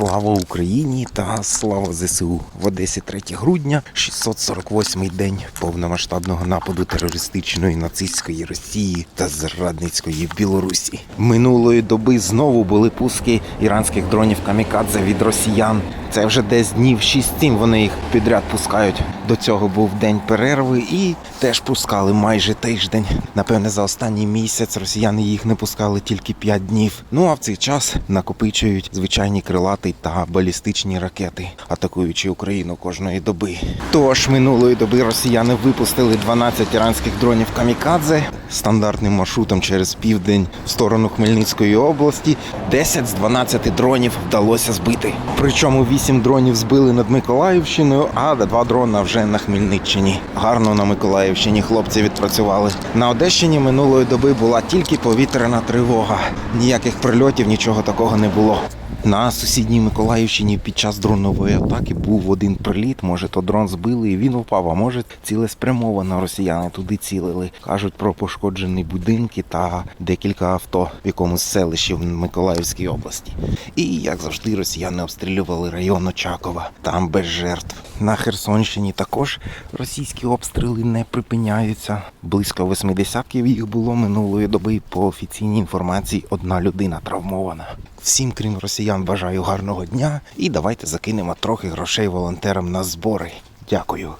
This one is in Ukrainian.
Слава Україні та слава ЗСУ в Одесі 3 грудня, 648-й день повномасштабного нападу терористичної нацистської Росії та зрадницької Білорусі. Минулої доби знову були пуски іранських дронів камікадзе від росіян. Це вже десь днів 6-7 вони їх підряд пускають. До цього був день перерви і теж пускали майже тиждень. Напевне, за останній місяць росіяни їх не пускали тільки 5 днів. Ну а в цей час накопичують звичайні крилаті та балістичні ракети, атакуючи Україну кожної доби. Тож минулої доби росіяни випустили 12 іранських дронів камікадзе стандартним маршрутом через південь в сторону Хмельницької області. 10 з 12 дронів вдалося збити. Причому 8 дронів збили над Миколаївщиною, а 2 дрона вже на Хмельниччині. Гарно на Миколаївщині хлопці відпрацювали. На Одещині минулої доби була тільки повітряна тривога. Ніяких прильотів, нічого такого не було. На сусідній Миколаївщині під час дронової атаки був один приліт. Може, то дрон збили і він упав, а може, цілеспрямовано росіяни туди цілили. Кажуть про пошкоджені будинки та декілька авто в якомусь селищі в Миколаївській області. І як завжди, росіяни обстрілювали район Очакова. Там без жертв. На Херсонщині також російські обстріли не припиняються. Близько 80 їх було минулої доби. По офіційній інформації одна людина травмована. Всім, крім росіян, бажаю гарного дня і давайте закинемо трохи грошей волонтерам на збори. Дякую.